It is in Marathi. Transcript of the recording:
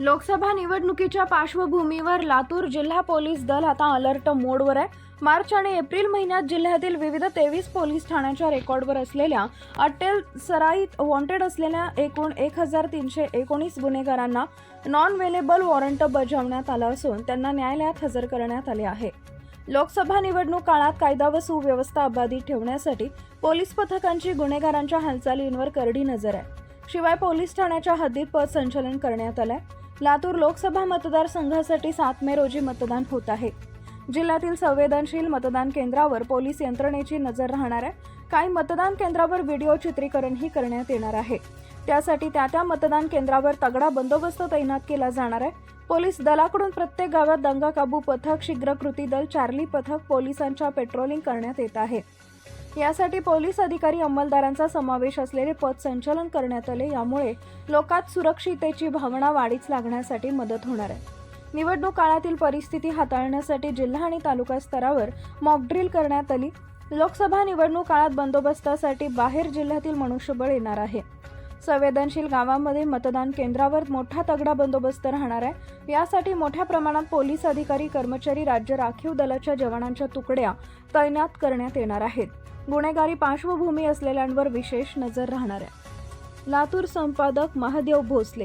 लोकसभा निवडणुकीच्या पार्श्वभूमीवर लातूर जिल्हा पोलीस दल आता अलर्ट मोडवर आहे. मार्च आणि एप्रिल महिन्यात जिल्ह्यातील विविध तेवीस पोलीस ठाण्याच्या रेकॉर्डवर असलेल्या अट्टेल सराईत वॉन्टेड असलेल्या एकूण एक हजार तीनशे एकोणीस गुन्हेगारांना नॉन वेलेबल वॉरंट बजावण्यात आलं असून त्यांना न्यायालयात हजर करण्यात आले आहे. लोकसभा निवडणूक काळात कायदा व सुव्यवस्था अबाधित ठेवण्यासाठी पोलीस पथकांची गुन्हेगारांच्या हालचालींवर करडी नजर आहे. शिवाय पोलीस ठाण्याच्या हद्दीत पथ संचलन करण्यात आहे लातूर लोकसभा मतदारसंघासाठी सात मे रोजी मतदान होत आहे. जिल्ह्यातील संवेदनशील मतदान केंद्रावर पोलीस यंत्रणेची नजर राहणार आहे. काही मतदान केंद्रावर व्हिडिओ चित्रीकरणही करण्यात येणार आहे. त्यासाठी त्या त्या मतदान केंद्रावर तगडा बंदोबस्त तैनात केला जाणार आहे. पोलीस दलाकडून प्रत्येक गावात दंगा काबू पथक शीघ्र कृती दल चार्ली पथक पोलिसांच्या पेट्रोलिंग करण्यात येत आहे. यासाठी पोलीस अधिकारी अंमलदारांचा समावेश असलेले पथ संचलन करण्यात आले. यामुळे लोकात सुरक्षितेची भावना वाढीच लागण्यासाठी मदत होणार आहे. निवडणूक काळातील परिस्थिती हाताळण्यासाठी जिल्हा आणि तालुका स्तरावर मॉकड्रिल करण्यात आली. लोकसभा निवडणूक काळात बंदोबस्तासाठी बाहेर जिल्ह्यातील मनुष्यबळ येणार आहे. संवेदनशील गावांमध्ये मतदान केंद्रावर मोठा तगडा बंदोबस्त राहणार आहे. यासाठी मोठ्या प्रमाणात पोलीस अधिकारी कर्मचारी राज्य राखीव दलाच्या जवानांच्या तुकड्या तैनात करण्यात येणार आहेत. गुन्हेगारी पार्श्वभूमी असलेल्यांवर विशेष नजर राहणार आहे. लातूर संपादक महादेव भोसले